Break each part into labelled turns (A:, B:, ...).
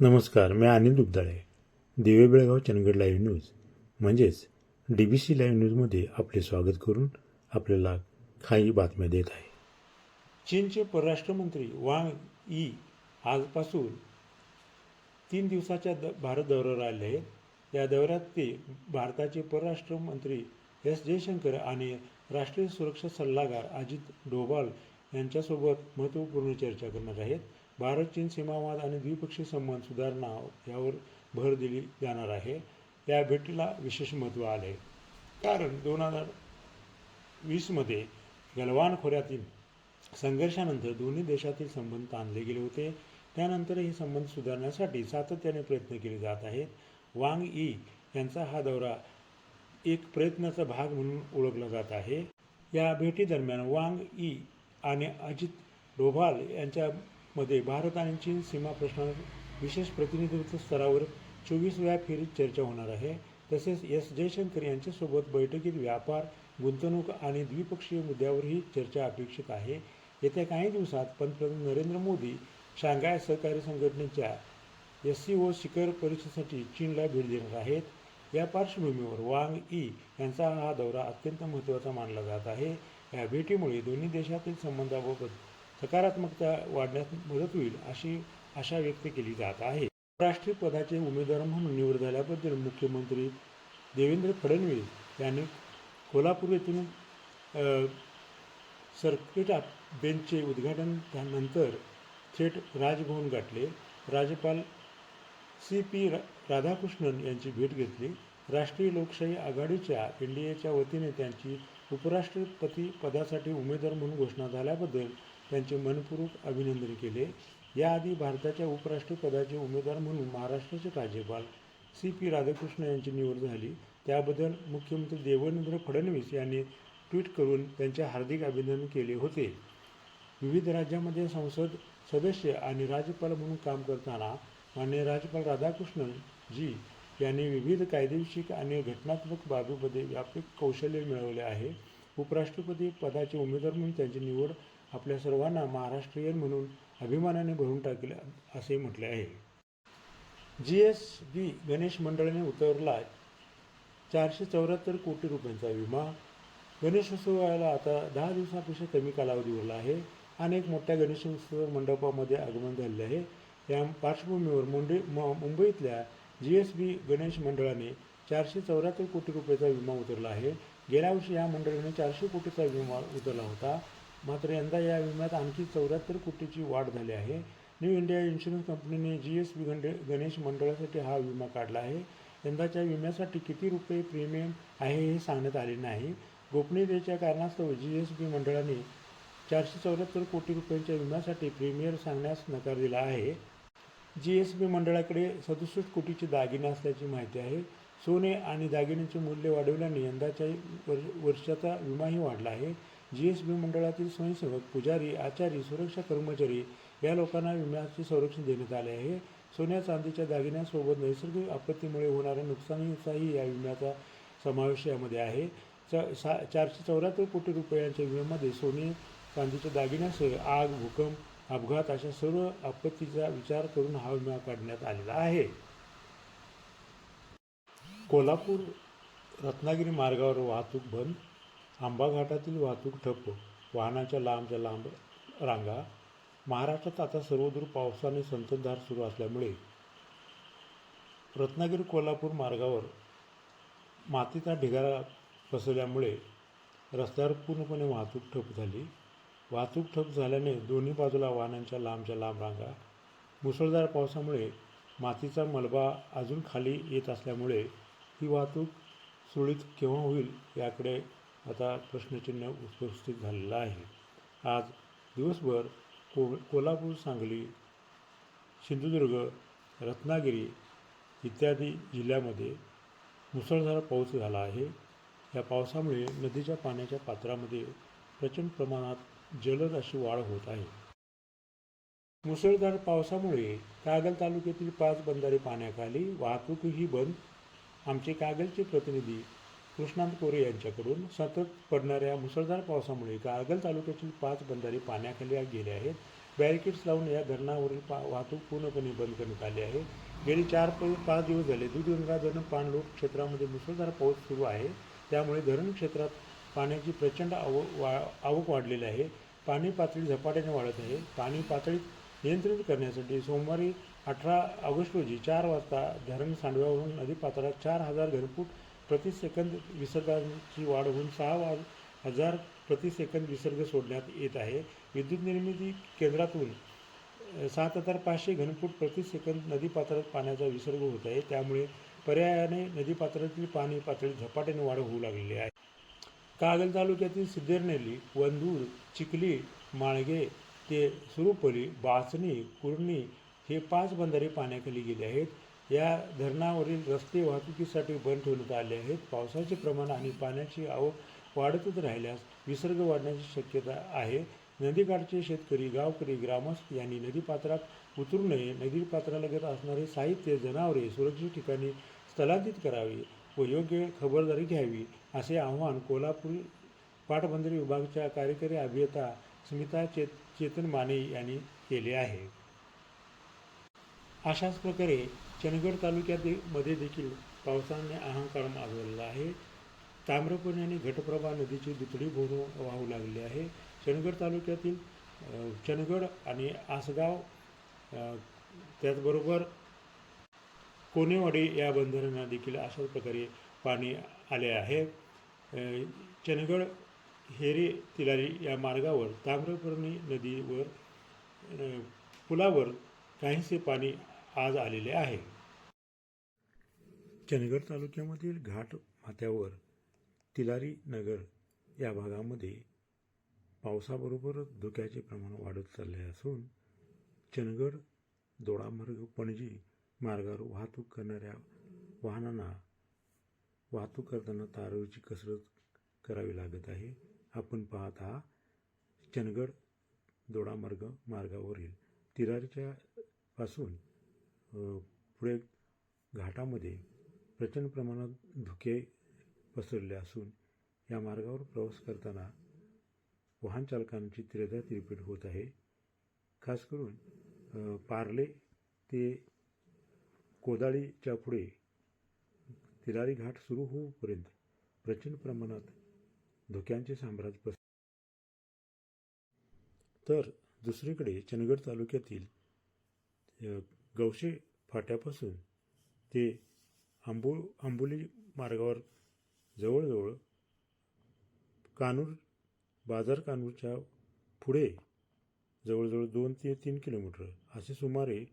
A: नमस्कार मी अनिल दुग्धाळे दिवे Belgaum Chandgad live news. म्हणजेच डी बी सी लाईव्ह न्यूजमध्ये आपले स्वागत करून आपल्याला काही बातम्या देत आहे. चीनचे परराष्ट्रमंत्री वांग ई आजपासून तीन दिवसाच्या द भारत दौऱ्यावर आले आहेत. या दौऱ्यात ते भारताचे परराष्ट्र मंत्री एस जयशंकर आणि राष्ट्रीय सुरक्षा सल्लागार अजित डोभाल यांच्यासोबत महत्त्वपूर्ण चर्चा करणार आहेत. भारत चीन सीमावाद आणि द्विपक्षीय संबंध सुधारणा यावर भर दिली जाणार आहे. या भेटीला विशेष महत्त्व आले कारण दोन हजार वीसमध्ये गलवान खोऱ्यातील संघर्षानंतर दोन्ही देशातील संबंध ताणले गेले होते. त्यानंतर हे संबंध सुधारण्यासाठी सातत्याने प्रयत्न केले जात आहेत. वांग ई यांचा हा दौरा एक प्रयत्नाचा भाग म्हणून ओळखला जात आहे. या भेटीदरम्यान वांग ई आणि अजित डोभाल यांच्या मध्ये भारत आणि चीन सीमा प्रश्नावर विशेष प्रतिनिधित्व स्तरावर चोवीसव्या फेरीत चर्चा होणार आहे. तसेच एस जयशंकर यांच्यासोबत बैठकीत व्यापार गुंतवणूक आणि द्विपक्षीय मुद्द्यावरही चर्चा अपेक्षित आहे. येत्या काही दिवसात पंतप्रधान नरेंद्र मोदी शांघाय सहकारी संघटनेच्या एस सी ओ शिखर परिषदेसाठी चीनला भेट देणार आहेत. या पार्श्वभूमीवर वांग ई यांचा हा दौरा अत्यंत महत्त्वाचा मानला जात आहे. या भेटीमुळे दोन्ही देशातील संबंधाबाबत सकारात्मकता वाढण्यास मदत होईल अशी आशा व्यक्त केली जात आहे. राष्ट्रीय पदाचे उमेदवार म्हणून निवड झाल्याबद्दल मुख्यमंत्री देवेंद्र फडणवीस यांनी कोल्हापूर येथून सर्किट बेंचचे उद्घाटन त्यानंतर थेट राजभवन गाठले. राज्यपाल सी पी रा- राधाकृष्णन यांची भेट घेतली. राष्ट्रीय लोकशाही आघाडीच्या एन डी एच्या वतीने त्यांची उपराष्ट्रपती पदासाठी उमेदवार म्हणून घोषणा झाल्याबद्दल त्यांचे मनपूर्वक अभिनंदन केले. याआधी भारताच्या उपराष्ट्रपदाचे उमेदवार म्हणून महाराष्ट्राचे राज्यपाल सी पी राधाकृष्ण यांची निवड झाली. त्याबद्दल मुख्यमंत्री देवेंद्र फडणवीस यांनी ट्विट करून त्यांचे हार्दिक अभिनंदन केले होते. विविध राज्यामध्ये संसद सदस्य आणि राज्यपाल म्हणून काम करताना माननीय राज्यपाल राधाकृष्णन जी यांनी विविध कायदेविषयक आणि घटनात्मक बाबीमध्ये व्यापक कौशल्य मिळवले आहे. उपराष्ट्रपती पदाचे उमेदवार म्हणून त्यांची निवड आपल्या सर्वांना महाराष्ट्रीयन म्हणून अभिमानाने भरून टाकेल असे म्हटले आहे. जी एस बी गणेश मंडळाने उतरला चारशे चौऱ्याहत्तर कोटी रुपयांचा विमा. गणेशोत्सवाला आता दहा दिवसापेक्षा कमी कालावधी उरला आहे. अनेक मोठ्या गणेशोत्सव मंडपामध्ये आगमन झालेले आहे. या पार्श्वभूमीवर मुंबई मुंबईतल्या जी एस बी गणेश मंडळाने चारशे चौऱ्याहत्तर कोटी रुपयाचा विमा उतरला आहे. गेल्या वर्षी या मंडळाने चारशे कोटीचा विमा उतरला होता. मात्र यंदा या विम्यात आणखी चौऱ्याहत्तर कोटीची वाढ झाली आहे. न्यू इंडिया इन्शुरन्स कंपनीने जी एस बी गंडे गणेश मंडळासाठी हा विमा काढला आहे. यंदाच्या विम्यासाठी किती रुपये प्रीमियम आहे हे सांगण्यात आले नाही. गोपनीयतेच्या कारणास्तव जी एस बी मंडळाने चारशे चौऱ्याहत्तर कोटी रुपयांच्या विम्यासाठी प्रीमियर सांगण्यास नकार दिला आहे. जी एस बी मंडळाकडे सदुसष्ट कोटीचे दागिने असल्याची माहिती आहे. सोने आणि दागिन्यांचे मूल्य वाढवल्याने यंदाच्या वर्ष वर्षाचा विमाही वाढला आहे. जी एस बी मंडळातील स्वयंसेवक पुजारी आचारी सुरक्षा कर्मचारी या लोकांना विम्याचे संरक्षण देण्यात आले आहे. सोन्या चांदीच्या दागिन्यांसोबत नैसर्गिक आपत्तीमुळे होणाऱ्या नुकसानीचाही या विम्याचा समावेश यामध्ये आहे. च सा चारशे चौऱ्याहत्तर कोटी रुपयांच्या विम्यामध्ये सोने चांदीच्या दागिन्यासह आग भूकंप अपघात अशा सर्व आपत्तीचा विचार करून हा विमा काढण्यात आलेला आहे. कोल्हापूर रत्नागिरी मार्गावर वाहतूक बंद आंबा घाटातील वाहतूक ठप्प वाहनांच्या लांबच्या लांब रांगा. महाराष्ट्रात आता सर्वदूर पावसाने संततधार सुरू असल्यामुळे रत्नागिरी कोल्हापूर मार्गावर मातीचा ढिगारा पसरल्यामुळे रस्त्यावर पूर्णपणे वाहतूक ठप्प झाली. वाहतूक ठप्प झाल्याने दोन्ही बाजूला वाहनांच्या लांबच्या लांब रांगा. मुसळधार पावसामुळे मातीचा मलबा अजून खाली येत असल्यामुळे ही वाहतूक सुळीत केव्हा होईल याकडे आता प्रश्नचिन्ह उपस्थित झालेलं आहे. आज दिवसभर को कोल्हापूर सांगली सिंधुदुर्ग रत्नागिरी इत्यादी जिल्ह्यामध्ये मुसळधार पाऊस झाला आहे. या पावसामुळे नदीच्या पाण्याच्या पात्रामध्ये प्रचंड प्रमाणात जलद अशी वाढ होत आहे. मुसळधार पावसामुळे कागल तालुक्यातील पाच बंधारे पाण्याखाली वाहतूकही बंद. आमचे कागलचे प्रतिनिधी कृष्णांत कोरे यांच्याकडून सतत पडणाऱ्या मुसळधार पावसामुळे कागल तालुक्यातील पाच बंधारे पाण्याखाली गेले आहेत. बॅरिकेड्स लावून या धरणावरील पा वाहतूक पूर्णपणे बंद करण्यात आली आहे. गेली चार पाच दिवस झाले दूधगंगा धरण पाणलोट क्षेत्रामध्ये मुसळधार पाऊस सुरू आहे. त्यामुळे धरण क्षेत्रात पाण्याची प्रचंड आव वा आवक वाढलेली आहे. पाणी पातळी झपाट्याने वाढत आहे. पाणी पातळी नियंत्रित करण्यासाठी सोमवारी अठरा ऑगस्ट रोजी चार वाजता धरण सांडव्यावरून नदी पात्रात चार हजार घरफूट प्रति सेकंद विसर्गाची वाढ होऊन सहा वा हजार प्रति सेकंद विसर्ग सोडण्यात येत आहे. विद्युत निर्मिती केंद्रातून सात हजार पाचशे घनफूट प्रति सेकंद नदीपात्रात पाण्याचा विसर्ग होत आहे. त्यामुळे पर्यायाने नदीपात्रातील पाणी पातळी झपाट्याने वाढ होऊ लागलेली आहे. कागल तालुक्यातील सिद्धेरनेली वंदूर चिखली माळगे ते सुरुपली बाचणी कुर्णी हे पाच बंधारे पाण्याखाली गेले आहेत. या धरणावरील रस्ते वाहतुकीसाठी बंद ठेवण्यात आले आहेत. पावसाचे प्रमाण आणि पाण्याची आवक वाढतच राहिल्यास विसर्ग वाढण्याची शक्यता आहे. नदीकाठचे शेतकरी गावकरी ग्रामस्थ यांनी नदीपात्रात उतरू नये. नदीपात्रालगत असणारे साहित्य जनावरे सुरक्षित ठिकाणी स्थलांतरित करावे व योग्य खबरदारी घ्यावी असे आव्हान कोल्हापूर पाटबंधारे विभागाच्या कार्यकारी अभियंता स्मिता चेत चेतन माने यांनी केले आहे. अशाच प्रकारे चंदगड तालुक्यात मध्ये देखील पावसाने अहंकार माजवलेला आहे. ताम्रपर्णी आणि घटप्रभा नदीची दुथडी भरून वाहू लागली आहे. चंदगड तालुक्यातील चंदगड आणि आसगाव त्याचबरोबर कोनेवाडी या बंधाऱ्यांना देखील अशाच प्रकारे पाणी आले आहे. चंदगड हेरे तिलारी या मार्गावर ताम्रपर्णी नदीवर पुलावर काहीसे पाणी आज आलेले आहे. चंदगड तालुक्यामधील घाट माथ्यावर तिलारी नगर या भागामध्ये पावसाबरोबरच धुक्याचे प्रमाण वाढत चालले असून चंदगड दोडामार्ग पणजी मार्गावर वाहतूक करणाऱ्या वाहनांना वाहतूक करताना तारवची कसरत करावी लागत आहे. आपण पाहत आहात चंदगड दोडामार्ग मार्गावरील तिरारीच्या पासून पुढे घाटामध्ये प्रचंड प्रमाणात धुके पसरले असून या मार्गावर प्रवास करताना वाहन चालकांची त्रेधा तिरपीट होत आहे. खास करून पार्ले ते कोदाळीच्या पुढे तिलारी घाट सुरू होऊपर्यंत प्रचंड प्रमाणात धुक्यांचे साम्राज्य पस तर दुसरीकडे चंदगड तालुक्यातील गवशे फाट्यापासून ते आंबो आंबोली मार्गावर जवळजवळ कानूर बाजार कानूरच्या पुढे जवळजवळ दोन ते तीन किलोमीटर असे सुमारे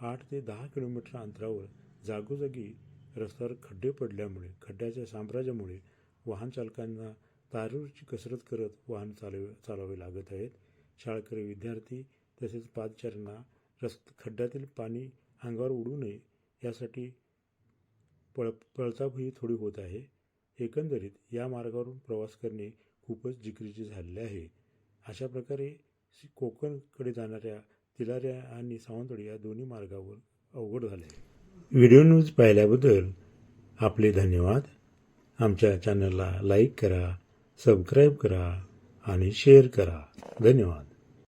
A: आठ ते दहा किलोमीटर अंतरावर जागोजागी रस्त्यावर खड्डे पडल्यामुळे खड्ड्याच्या साम्राज्यामुळे वाहन चालकांना कसरत करत वाहन चालवे चालवावे लागत आहेत. शाळकरी विद्यार्थी तसेच पादचाऱ्यांना रस्त खड्ड्यातील पाणी अंगावर उडू नये यासाठी पळ पळतापही थोडी होत आहे. एकंदरीत या मार्गावरून प्रवास करणे खूपच जिकरीचे झालेले आहे. अशा प्रकारे कोकणकडे जाणाऱ्या तिलाऱ्या आणि सावंतवाडी या दोन्ही मार्गावर अवघड झाले आहे. व्हिडिओ न्यूज पाहिल्याबद्दल आपले धन्यवाद. आमच्या चॅनलला लाईक करा सबस्क्राईब करा आणि शेअर करा. धन्यवाद.